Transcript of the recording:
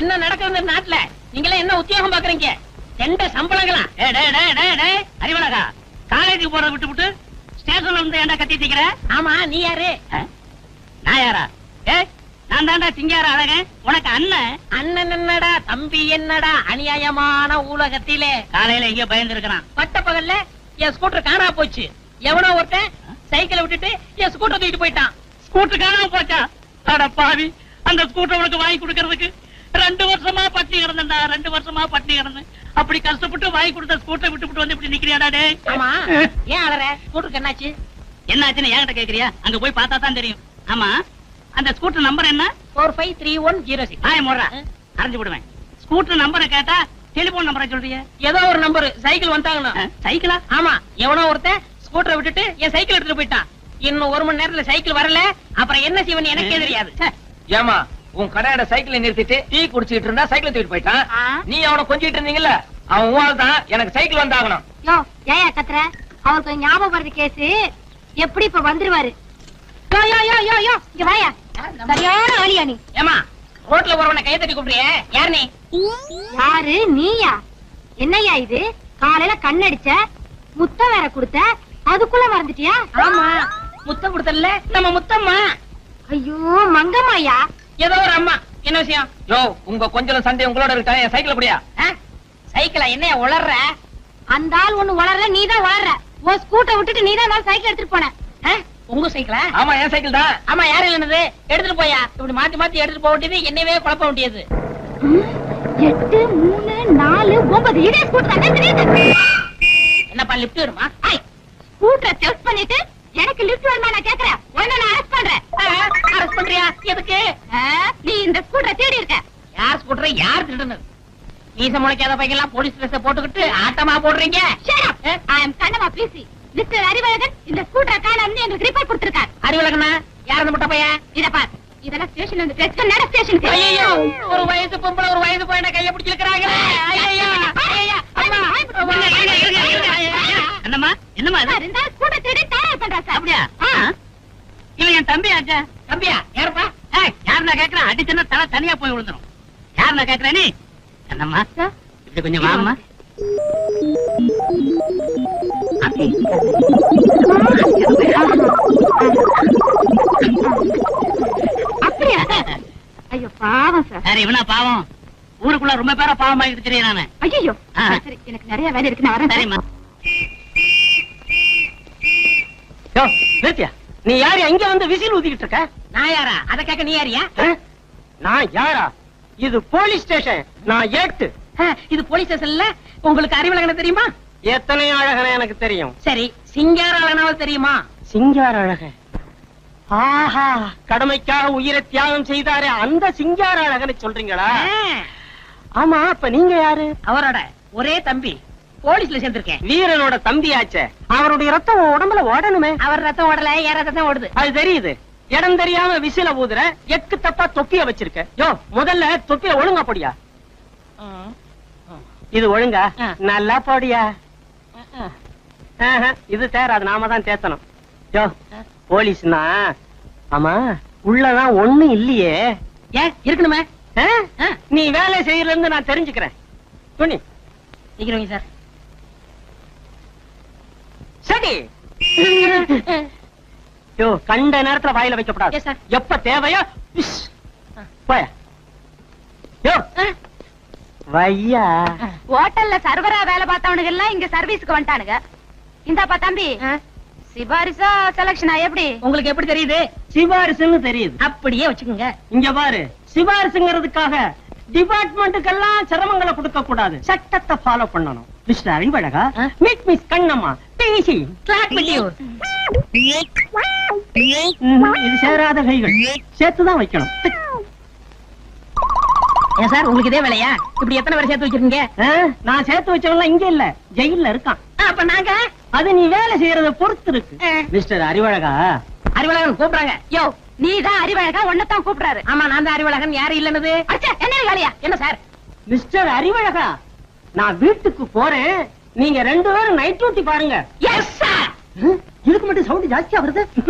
என்ன நடக்குது இந்த நாட்டுல? நீங்களே என்ன உத்தியோகம் பாக்குறீங்க எந்த சம்பளங்களா? அறிவழகா? காலேஜுக்கு போறத விட்டு விட்டு ஸ்டேஷன்ல வந்து ஏன்டா கத்திட்டு இருக்கிற? ஆமா நீ யாரு? நான் யாரா? ஏய் நான் தான்டா சிங்கார அழகன். உனக்கு அண்ணன். அண்ணன் என்னடா? தம்பி என்னடா? அநியாயமான ஊலகத்திலே காலையில எங்கேயோ பயந்து இருக்கிறான் பட்ட பகல்ல என் ஸ்கூட்டர் காணா போச்சு. எவனோ ஒருத்தன் சைக்கிளை விட்டுட்டு என் ஸ்கூட்டர் தூக்கிட்டு போயிட்டான். ஸ்கூட்டர் காணாம போச்சா? அட பாவி. அந்த ஸ்கூட்டர் உனக்கு வாங்கி கொடுக்கறதுக்கு ரெண்டு வருஷமா பட்டினி கிடந்தேன்டா ரெண்டு வருஷமா பட்டினி கிடந்தேன். அப்படி கஷ்டப்பட்டு வாங்கி கொடுத்த ஸ்கூட்டர் விட்டு விட்டு வந்து இப்படி நிக்கிறியாடா டேய்? ஆமா. ஏன் அலற? ஸ்கூட்டருக்கு என்னாச்சு? என்னாச்சுன்னு என்கிட்ட கேக்குறியா? அங்க போய் பார்த்தா தான் தெரியும். ஆமா. அந்த ஸ்கூட்டர் நம்பர் என்ன? Four five three one zero six ஆய முறா. அரைஞ்சு விடுவேன் ஸ்கூட்டர் நம்பரை கேட்டா டெலிபோன் நம்பரை சொல்றிய? ஏதோ ஒரு நம்பர் சைக்கிள் வந்தாங்கன்னு சைக்கிளா ஆமா. எவனோ ஒருத்தன் ஸ்கூட்டரை விட்டுட்டு என் சைக்கிள் எடுத்துட்டு போயிட்டான். இன்னும் ஒரு மணி நேரத்துல சைக்கிள் வரல. அப்புறம் என்ன செய்வன் எனக்கே தெரியாது. ஏமா உன் கடையோட சைக்கிளை நிறுத்திட்டு டீ குடிச்சிட்டு இருந்தா சைக்கிளை தூக்கிட்டு போயிட்டான். நீ அவனை கொஞ்சிட்டு இருந்தீங்கல்ல? அவன் உன் தான். எனக்கு சைக்கிள் வந்தாகணும். யோ ஏயா கத்துற? அவருக்கு ஞாபகம் வருது கேஸ் எப்படி இப்ப வந்துருவாரு? யோ யோ யோ யோ யோ இங்க வாயா. சரியான ஆளியா நீ. ஏமா ரோட்ல போறவனை கைய தட்டி கூப்பிடுறியே? யார் நீ? யாரு? நீயா? என்னய்யா இது? காலையில கண்ணடிச்ச முத்தம் வேற கொடுத்த அதுக்குள்ள மறந்துட்டியா? ஆமா முத்தம் கொடுத்தல நம்ம முத்தம்மா. ஐயோ மங்கம்மாயா ஏதோ ஒரு அம்மா. என்ன விஷயம்? யோ உங்க கொஞ்சம் சண்டை உங்களோட இருக்கா என் சைக்கிள் அப்படியா? சைக்கிளா? என்னைய உளர்ற? அந்த ஆள் ஒண்ணு வளர்ற நீதான் வளர்ற. உன் ஸ்கூட்டை விட்டுட்டு நீதான் நான் சைக்கிள் எடுத்துட்டு போன? உங்க சைக்கிளா? ஆமா என் சைக்கிள் தான். ஆமா யாரு இல்லைனது எடுத்துட்டு போயா. இப்படி மாத்தி மாத்தி எடுத்துட்டு போக வேண்டியது என்னவே குழப்ப வேண்டியது. எட்டு மூணு நாலு ஒன்பது. இதே ஸ்கூட்டர் என்னப்பா லிப்ட் வருமா ஸ்கூட்டரை செக் பண்ணிட்டு எனக்கு லிஃப்ட் வருமா நான் கேக்குறேன். உடனே நான் அரெஸ்ட் பண்றேன். அரெஸ்ட் பண்றியா? எதுக்கு? ஆ, நீ இந்த ஸ்கூட்டரை தேடி இருக்க. யார் ஸ்கூட்டரை யார் திருடுனது மீச முளைக்காத பையன்லாம் போலீஸ் ட்ரெஸ் போட்டுக்கிட்டு ஆட்டமா போடுறீங்க? Am கண்ணம்மா பேசி மிஸ்டர் அறிவழகன் இந்த ஸ்கூட்டரை காணாமனு எங்களுக்கு ரிப்போர்ட் கொடுத்திருக்கார். அறிவுலகனா யார் அந்த முட்டை பையன்? இத பார். இதெல்லாம் ஸ்டேஷனுக்கு ஐயோ ஒரு வயசு பொம்பளை ஒரு வயசு பையனை கைய பிடிச்சிருக்கிறாங்க ஐயோ ஐயோ அம்மா இருங்க, இருங்க, இருங்க, இருங்க. என்னம்மா என்னம்மா இது சார், இந்த ஸ்கூட்டர் தேடி தயார் பண்றா சார் அப்படியா ஆ? இவன் என் தம்பி ஆச்சா தம்பியா யாருப்பா ஏய், யார் நான் கேக்குறேன் அடிச்சுன்னா தலை தனியா போய் விழுந்துரும். யார் நான் கேக்குறேன் நீ என்னம்மா இப்படி கொஞ்சம் வாம்மா. அப்படியா? ஐயோ பாவம் சார். சரி இவனா பாவம். ஊருக்குள்ள ரொம்ப பேரா பாவம் ஆகிட்டு தெரியும் நானு ஐயோ. சரி எனக்கு நிறைய வேலை இருக்கு. நான் வரேன் சார். சரிம்மா. நிறுத்தியா? நீ யாரு? அங்க வந்து விசில் ஊதிக்கிட்டு இருக்க? நான் யாரா? அத கேட்க நீ யாரியா? நான் யாரா? இது போலீஸ் ஸ்டேஷன். நான் ஏட்டு. இது போலீஸ் ஸ்டேஷன்ல உங்களுக்கு அறிவுலகன தெரியுமா? எத்தனை அழகன எனக்கு தெரியும்? சரி சிங்கார அழகனாவது தெரியுமா? சிங்கார அழகன். ஆஹா கடமைக்காக உயிரை தியாகம் செய்தாரே அந்த சிங்கார அழகனை சொல்றீங்களா? ஆமா அப்ப நீங்க யாரு? அவரோட ஒரே தம்பி. போலீஸ்ல சேர்ந்திருக்கேன். வீரனோட தம்பியாச்சே. அவருடைய ரத்தம் உடம்புல ஓடணுமே. அவர் ரத்தம் ஓடல என் ரத்தம் ஓடுது. அது தெரியுது. இடம் தெரியாம விசில ஊதுற எக்கு தப்பா தொப்பிய வச்சிருக்க. யோ முதல்ல தொப்பிய ஒழுங்கா போடியா? இது ஒழுங்கா. நல்லா போடியா? இது தேராது நாம தான் தேத்தணும். யோ போலீஸ்னா? ஆமா உள்ளதான் ஒண்ணு இல்லையே. ஏன் இருக்கணுமே. நீ வேலை செய்யறதுல இருந்து நான் தெரிஞ்சுக்கிறேன். துணி. நிக்கிறவங்க சார். சரி. யோ கண்ட நேரத்துல வாயில வைக்கப்படாது. எப்ப தேவையோ. போய. யோ. வையா. ஹோட்டல்ல சர்வரா வேலை பார்த்தவனுங்க எல்லாம் இங்க சர்வீஸ்க்கு வந்துட்டானுங்க. இந்தாப்பா தம்பி. சிபாரிசா செலக்ஷனா எப்படி? உங்களுக்கு எப்படி தெரியுது? சிபாரிசுன்னு தெரியுது. அப்படியே வச்சுக்கோங்க. இங்க பாரு சிபாரிசுங்கிறதுக்காக டிபார்ட்மெண்ட்டுக்கெல்லாம் சிரமங்களை கொடுக்க கூடாது சட்டத்தை ஃபாலோ பண்ணணும். மிஸ்டர் அறிவழகா? மீட் மிஸ் கண்ணம்மா டிசி கிளாக் பண்ணியூ இது சேராத கைகள். சேர்த்துதான் வைக்கணும். ஏன் சார் உங்களுக்கு இதே வேலையா? இப்படி எத்தனை பேர் சேர்த்து வச்சிருக்கீங்க? நான் சேர்த்து வச்சவன்லாம் இங்க இல்ல. ஜெயில்ல இருக்கான். அப்ப நாங்க? அது நீ வேலை செய்யறத பொறுத்து இருக்கு. மிஸ்டர் அறிவழகா? அறிவழகன் கூப்பிடுறாங்க. யோ நீதான் அறிவழகா? ஒன்னதான் கூப்பிடுறாரு. ஆமா நான் தான் அறிவழகன். யாரு இல்லைன்னது அச்சா என்ன வேலையா? என்ன சார்? மிஸ்டர் அறிவழகா நான் வீட்டுக்கு போறேன். நீங்க ரெண்டு பேரும் நைட் டியூட்டி பாருங்க. எஸ் சார் இதுக்கு மட்டும் சவுண்ட் ஜாஸ்தியா வருது?